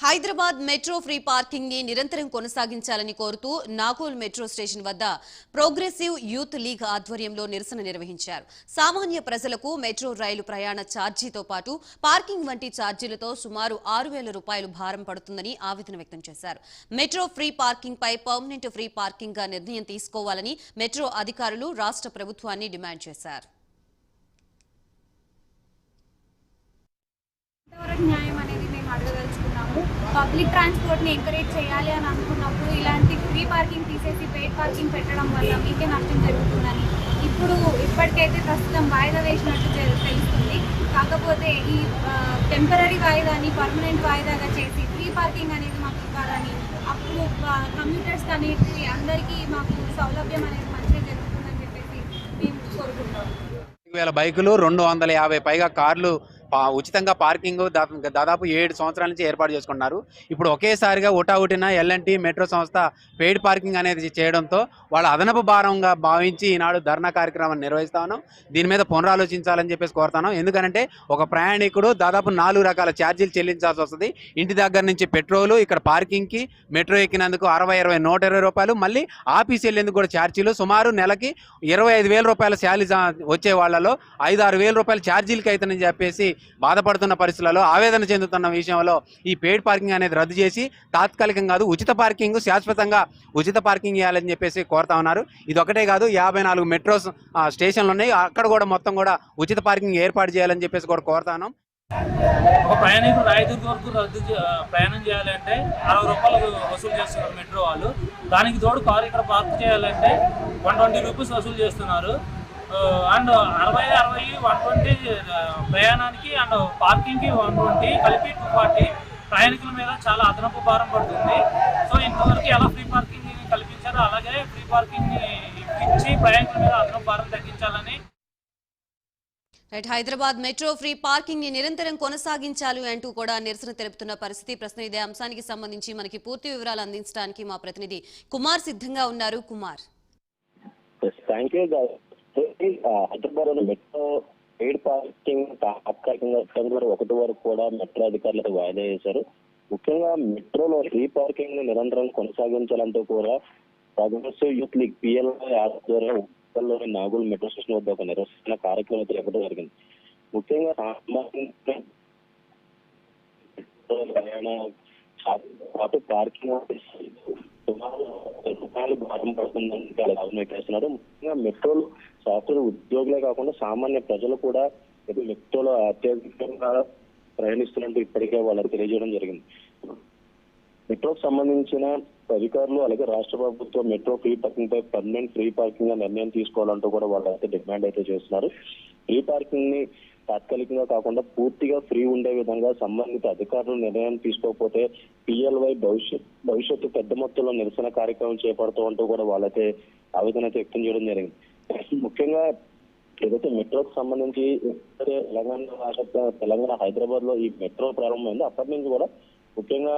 Hyderabad metro free పార్కింగ్ని నిరంతరం కొనసాగించాలని కోరుతూ నాగోల్ మెట్రో స్టేషన్ వద్ద ప్రోగ్రెసివ్ యూత్ లీగ్ ఆధ్వర్యంలో నిరసన నిర్వహించారు. సామాన్య ప్రజలకు మెట్రో రైలు ప్రయాణ ఛార్జీతో పాటు పార్కింగ్ వంటి ఛార్జీలతో సుమారు ఆరు వేల రూపాయలు భారం పడుతుందని ఆవేదన వ్యక్తం చేశారు. మెట్రో ఫ్రీ పార్కింగ్ పై పర్మనెంట్ ఫ్రీ పార్కింగ్గా నిర్ణయం తీసుకోవాలని మెట్రో అధికారులు రాష్ట్ర ప్రభుత్వాన్ని డిమాండ్ చేశారు. న్యాయం అనేది మేము పబ్లిక్ ట్రాన్స్పోర్ట్ని ఎంకరేజ్ చేయాలి అని అనుకున్నప్పుడు ఇలాంటి ఫ్రీ పార్కింగ్ తీసేసి పెయిడ్ పార్కింగ్ పెట్టడం వల్ల మీకే నష్టం జరుగుతుందని ఇప్పుడు ఇప్పటికైతే ప్రస్తుతం వాయిదా వేసినట్టు తెలు- తెలుస్తుంది. కాకపోతే ఈ టెంపరీ వాయిదాని పర్మనెంట్ వాయిదాగా చేసి ఫ్రీ పార్కింగ్ అనేది మాకు ఇవ్వాలని అప్పుడు కమ్యూటర్స్ అనేది అందరికీ మాకు సౌలభ్యం అనేది మంచిగా జరుగుతుందని చెప్పేసి మేము కోరుకుంటాము వేల బైకులు రెండు వందల యాభై పైగా కార్లు ఉచితంగా పార్కింగ్ దా- దాదాపు ఏడు సంవత్సరాల నుంచి ఏర్పాటు చేసుకున్నారు ఇప్పుడు ఒకేసారిగా ఉటావుటిన ఎల్ఎన్టీ మెట్రో సంస్థ పెయిడ్ పార్కింగ్ అనేది చేయడంతో వాళ్ళ అదనపు భారంగా భావించి ఈనాడు ధర్నా కార్యక్రమాన్ని నిర్వహిస్తాను దీని మీద పునరాలోచించాలని చెప్పేసి కోరుతాను ఎందుకంటే ఒక ప్రయాణికుడు దాదాపు నాలుగు రకాల ఛార్జీలు చెల్లించాల్సి వస్తుంది. ఇంటి దగ్గర నుంచి పెట్రోలు ఇక్కడ పార్కింగ్కి మెట్రో ఎక్కినందుకు అరవై ఇరవై నూట ఇరవై రూపాయలు మళ్ళీ ఆఫీస్ వెళ్ళేందుకు కూడా ఛార్జీలు. సుమారు నెలకి ఇరవై ఐదు వేల రూపాయల శాలరీ వచ్చే వాళ్ళలో ఐదు ఆరు వేల రూపాయల ఛార్జీలకి అవుతుందని చెప్పేసి బాధపడుతున్న పరిస్థితులలో ఆవేదన చెందుతున్న విషయంలో ఈ పెయిడ్ పార్కింగ్ అనేది రద్దు చేసి తాత్కాలికం కాదు ఉచిత పార్కింగ్ శాశ్వతంగా ఉచిత పార్కింగ్ ఇవ్వాలని చెప్పేసి కోరుతా ఉన్నారు. ఇది ఒకటే కాదు యాభై నాలుగు మెట్రో స్టేషన్లు ఉన్నాయి. అక్కడ కూడా మొత్తం కూడా ఉచిత పార్కింగ్ ఏర్పాటు చేయాలని చెప్పేసి కూడా కోరుతాను ఒక ప్రయాణికుడు రాయదుర్గ వరకు రద్దు ప్రయాణం చేయాలంటే అరవై రూపాయలు వసూలు చేస్తున్నారు మెట్రో వాళ్ళు. దానికి తోడు కారు ఇక్కడ పార్క్ చేయాలంటే వన్ ట్వంటీ రూపీస్ వసూలు చేస్తున్నారు. అండ్ అరవై అరవై వన్ ట్వంటీ ప్రయాణానికి అండ్ పార్కింగ్కి వన్ ట్వంటీ కలిపి టూ ఫార్టీ ప్రయాణికుల మీద చాలా అదనపు భారం పడుతుంది. సో ఇంతవరకు ఎలా ఫ్రీ పార్కింగ్ కల్పించారో అలాగే ఫ్రీ పార్కింగ్ ఇచ్చి ప్రయాణికుల మీద అదనపు భారం తగ్గించాలని రైట్ హైదరాబాద్ మెట్రో ఫ్రీ పార్కింగ్ని నిరంతరం కొనసాగించాలి అంటూ కూడా నిరసన తెలుపుతున్న పరిస్థితి. ప్రస్తుతం ఇదే అంశానికి సంబంధించి మనకి పూర్తి వివరాలు అందించడానికి మా ప్రతినిధి కుమార్ సిద్ధంగా ఉన్నారు. Kumar. Thank you Hyderabad metro paid parking తాత్కాలికంగా సెప్టెంబర్ ఒకటి వరకు కూడా మెట్రో అధికారులకు వాయిదా వేశారు. ముఖ్యంగా మెట్రోలో ఫ్రీ పార్కింగ్ని నిరంతరం కొనసాగించాలంటూ కూడా ప్రోగ్రెసివ్ యూత్ లీగ్ పిఎల్ ఆధ్వర్యంలో నాగుల్ మెట్రో స్టేషన్ వద్ద ఒక నిరసన కార్యక్రమం చేపట్టడం జరిగింది. ముఖ్యంగా ప్రయాణ పాటు పార్కింగ్ సుమారు రూపాయలు భారం పడుతుందని చాలా లాభం ముఖ్యంగా మెట్రోలు సాఫ్ట్వేర్ ఉద్యోగులే కాకుండా సామాన్య ప్రజలు కూడా మెట్రోలో అత్యధికంగా ప్రయాణిస్తున్నట్టు ఇప్పటికే వాళ్ళకి తెలియజేయడం జరిగింది. మెట్రోకు సంబంధించిన అధికారులు అలాగే రాష్ట్ర ప్రభుత్వం మెట్రో ఫ్రీ పార్కింగ్ పై పర్మనెంట్ ఫ్రీ పార్కింగ్గా నిర్ణయం తీసుకోవాలంటూ కూడా వాళ్ళు అయితే డిమాండ్ అయితే చేస్తున్నారు. ఫ్రీ పార్కింగ్ని తాత్కాలికంగా కాకుండా పూర్తిగా ఫ్రీ ఉండే విధంగా సంబంధిత అధికారులు నిర్ణయం తీసుకోకపోతే పిఎల్వై భవిష్యత్ భవిష్యత్తు పెద్ద మొత్తంలో నిరసన కార్యక్రమం చేపడుతూ అంటూ కూడా వాళ్ళైతే ఆవేదన వ్యక్తం చేయడం జరిగింది. ముఖ్యంగా ఏదైతే మెట్రోకి సంబంధించి తెలంగాణ రాష్ట్ర తెలంగాణ హైదరాబాద్లో ఈ మెట్రో ప్రారంభమైంది అప్పటి నుంచి కూడా ముఖ్యంగా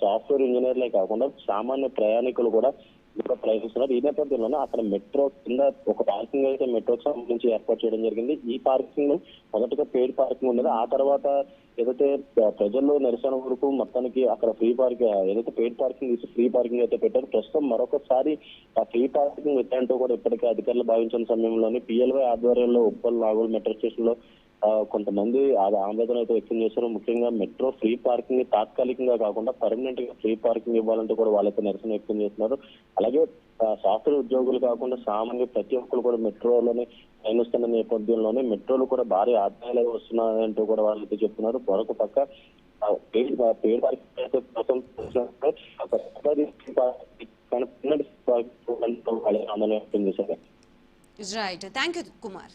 సాఫ్ట్వేర్ ఇంజనీర్లే కాకుండా సామాన్య ప్రయాణికులు కూడా ఇక్కడ ప్రయత్నిస్తున్నారు ఈ నేపథ్యంలోనే అక్కడ మెట్రో కింద ఒక పార్కింగ్ అయితే మెట్రోకి సంబంధించి ఏర్పాటు చేయడం జరిగింది. ఈ పార్కింగ్ మొదటగా పెయిడ్ పార్కింగ్ ఉండేది. ఆ తర్వాత ఏదైతే ప్రజల్లో నిరసన వరకు మొత్తానికి అక్కడ ఫ్రీ పార్కింగ్ ఏదైతే పెయిడ్ పార్కింగ్ ఇచ్చి ఫ్రీ పార్కింగ్ అయితే పెట్టారు ప్రస్తుతం మరొకసారి ఆ ఫ్రీ పార్కింగ్ ఎత్తంటూ కూడా ఇప్పటికే అధికారులు భావించిన సమయంలోనే పిఎల్వై ఆధ్వర్యంలో ఉప్పల్ నాగోల్ మెట్రో స్టేషన్లో కొంతమంది ఆందోళన అయితే వ్యక్తం చేశారు. ముఖ్యంగా మెట్రో ఫ్రీ పార్కింగ్ని తాత్కాలికంగా కాకుండా పర్మనెంట్గా ఫ్రీ పార్కింగ్ ఇవ్వాలంటే కూడా వాళ్ళైతే నిరసన వ్యక్తం చేస్తున్నారు. అలాగే సాఫ్ట్వేర్ ఉద్యోగులు కాకుండా సామాన్య ప్రతి ఒక్కరు కూడా మెట్రోలోనే పయనిస్తున్న నేపథ్యంలోనే మెట్రోలు కూడా భారీ ఆదాయాలు వస్తున్నాయంటూ కూడా వాళ్ళు అయితే చెప్తున్నారు. మరొక పక్క పేడ్ పార్కింగ్ అయితే కోసం చూసినప్పుడు ఆందోళన వ్యక్తం చేశారు. Right thank you Kumar